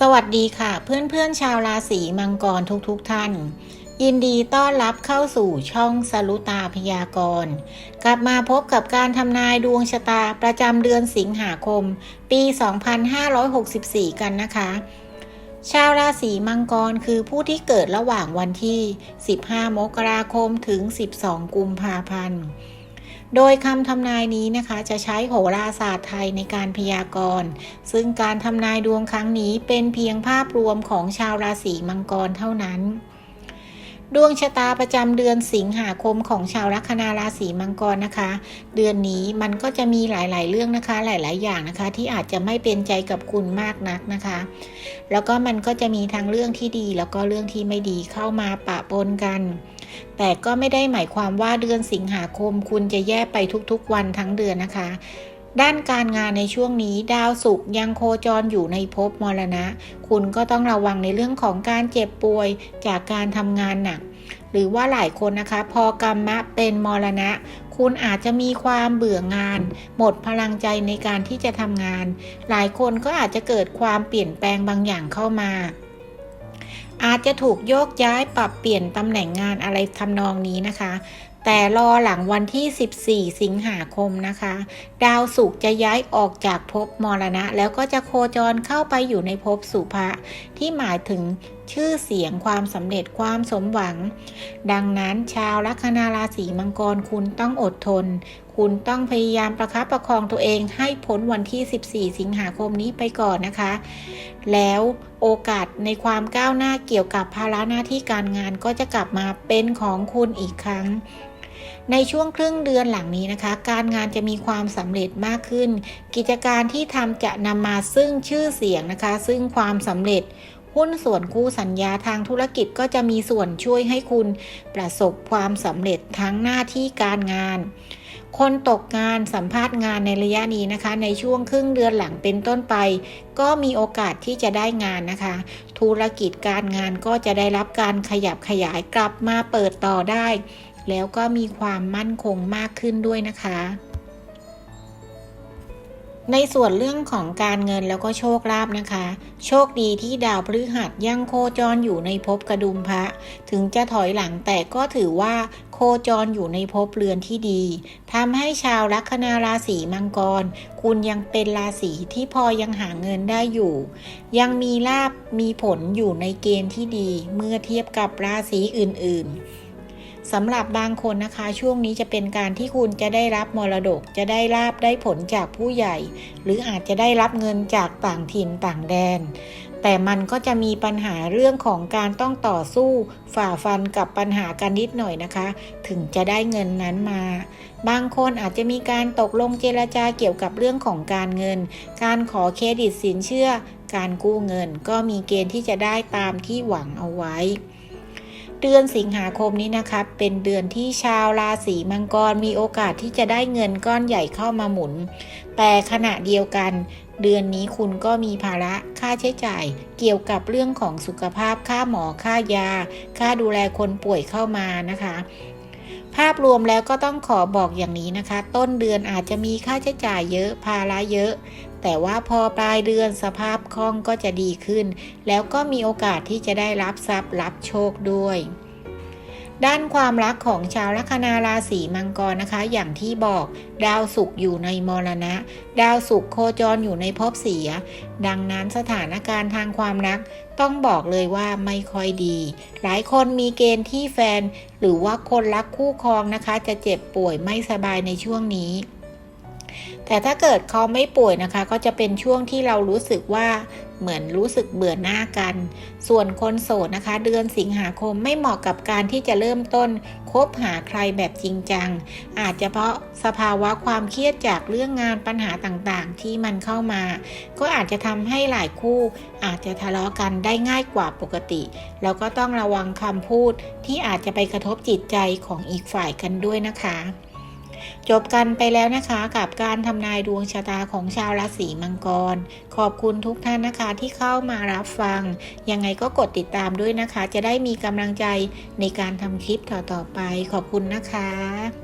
สวัสดีค่ะ เพื่อนๆชาวราศีมังกรทุกๆทท่าน ยินดีต้อนรับเข้าสู่ช่องสลุตาพยากรณ์กลับมาพบกับการทำนายดวงชะตาประจำเดือนสิงหาคม ปี 2564 กันนะคะ ชาวราศีมังกรคือผู้ที่เกิดระหว่างวันที่ 15 มกราคมถึง 12 กุมภาพันธ์ โดยคำทำนายนี้นะคะจะใช้โหราศาสตร์ไทยในการพยากรณ์ ซึ่งการทำนายดวงครั้งนี้เป็นเพียงภาพรวมของชาวราศีมังกรเท่านั้น ดวงชะตาประจำเดือนสิงหาคมของชาวลัคนาราศีมังกรนะคะ เดือนนี้มันก็จะมีหลาย ๆ เรื่องนะคะ หลาย ๆ อย่างนะคะ ที่อาจจะไม่เป็นใจกับคุณมากนักนะคะ แล้วก็มันก็จะมีทั้งเรื่องที่ดี แล้วก็เรื่องที่ไม่ดีเข้ามาปะปนกัน แต่ก็ไม่ได้หมายความว่าเดือนสิงหาคมคุณจะแย่ไปทุกๆวันทั้งเดือนนะคะ ด้านการงานในช่วงนี้ดาวศุกร์ยังโคจรอยู่ในภพมรณะ คุณก็ต้องระวังในเรื่องของการเจ็บป่วยจากการทำงานหนัก หรือว่าหลายคนนะคะ พอกรรมะเป็นมรณะคุณอาจจะมีความเบื่องาน หมดพลังใจในการที่จะทำงาน หลายคนก็อาจจะเกิดความเปลี่ยนแปลงบางอย่างเข้ามา อาจจะถูกโยกย้ายปรับเปลี่ยนตำแหน่งงานอะไรทำนองนี้นะคะ แต่รอหลังวันที่ 14 สิงหาคมนะคะ ดาวศุกร์จะย้ายออกจากภพมรณะ แล้วก็จะโคจรเข้าไปอยู่ในภพสุภะที่หมายถึงชื่อเสียงความสำเร็จความสมหวัง ดังนั้นชาวลัคนาราศีมังกรคุณต้องอดทน คุณต้องพยายามประคับประคองตัวเองให้พ้นวันที่ 14 สิงหาคมนี้ไปก่อนนะคะ แล้วโอกาสในความก้าวหน้าเกี่ยวกับภาระหน้าที่การงานก็จะกลับมาเป็นของคุณอีกครั้งในช่วงครึ่งเดือนหลังนี้นะคะ การงานจะมีความสำเร็จมากขึ้น กิจการที่ทำจะนำมาซึ่งชื่อเสียงนะคะ ซึ่งความสำเร็จ หุ้นส่วนคู่สัญญาทางธุรกิจก็จะมีส่วนช่วยให้คุณประสบความสำเร็จทั้งหน้าที่การงาน คนตกงานสัมภาษณ์งานในระยะนี้นะคะ ในช่วงครึ่งเดือนหลังเป็นต้นไป ก็มีโอกาสที่จะได้งานนะคะ ธุรกิจการงานก็จะได้รับการขยับขยายกลับมาเปิดต่อได้ แล้วก็มีความมั่นคงมากขึ้นด้วยนะคะ ในส่วนเรื่องของการเงินแล้วก็โชคลาภนะคะ โชคดีที่ดาวพฤหัสยังโคจรอยู่ในภพกระดุมพระ ถึงจะถอยหลังแต่ก็ถือว่าโคจรอยู่ในภพเรือนที่ดีทำให้ชาวลัคนาราศีมังกร คุณยังเป็นราศีที่พอยังหาเงินได้อยู่ ยังมีลาบมีผลอยู่ในเกณฑ์ที่ดี เมื่อเทียบกับราศีอื่นๆ สำหรับบางคนนะคะ ช่วงนี้จะเป็นการที่คุณจะได้รับมรดก จะได้ลาบได้ผลจากผู้ใหญ่ หรืออาจจะได้รับเงินจากต่างถิ่นต่างแดน แต่มันก็จะมีปัญหาเรื่องของการต้องต่อสู้ ฝ่าฟันกับปัญหากันนิดหน่อยนะคะ ถึงจะได้เงินนั้นมา บางคนอาจจะมีการตกลงเจรจาเกี่ยวกับเรื่องของการเงิน การขอเครดิตสินเชื่อ การกู้เงิน ก็มีเกณฑ์ที่จะได้ตามที่หวังเอาไว้ เดือนสิงหาคมนี้นะคะเป็นเดือนที่ชาวราศีมังกรมีโอกาสที่จะได้เงินก้อนใหญ่เข้ามาหมุน แต่ขณะเดียวกัน เดือนนี้คุณก็มีภาระค่าใช้จ่าย เกี่ยวกับเรื่องของสุขภาพค่าหมอค่ายา ค่าดูแลคนป่วยเข้ามานะคะภาพรวมแล้วก็ต้องขอบอกอย่างนี้นะคะ ต้นเดือนอาจจะมีค่าใช้จ่ายเยอะภาระเยอะ แต่ว่าพอปลายเดือนสภาพคล่องก็จะดีขึ้น แล้วก็มีโอกาสที่จะได้รับทรัพย์รับโชคด้วยด้านความรักของชาวลัคนาราศีมังกรนะคะ อย่างที่บอกดาวศุกร์อยู่ในมรณะ ดาวศุกร์โคจรอยู่ในภพเสีย ดังนั้นสถานการณ์ทางความรักต้องบอกเลยว่าไม่ค่อยดี หลายคนมีเกณฑ์ที่แฟน หรือว่าคนรักคู่ครองนะคะ จะเจ็บป่วยไม่สบายในช่วงนี้ แต่ถ้าเกิดเขาไม่ป่วยนะคะ ก็จะเป็นช่วงที่เรารู้สึกว่าเหมือนรู้สึกเบื่อหน้ากัน ส่วนคนโสดนะคะ เดือนสิงหาคมไม่เหมาะกับการที่จะเริ่มต้น คบหาใครแบบจริงจัง อาจจะเพราะสภาวะความเครียดจากเรื่องงานปัญหาต่างๆ ที่มันเข้ามา ก็อาจจะทำให้หลายคู่ อาจจะทะเลาะกันได้ง่ายกว่าปกติ แล้วก็ต้องระวังคำพูดที่อาจจะไปกระทบจิตใจของอีกฝ่ายกันด้วยนะคะ จบกันไปแล้วนะคะกับการทำนายดวงชะตาของชาวราศีมังกร ขอบคุณทุกท่านนะคะที่เข้ามารับฟัง ยังไงก็กดติดตามด้วยนะคะ จะได้มีกำลังใจในการทำคลิปต่อๆไป ขอบคุณนะคะ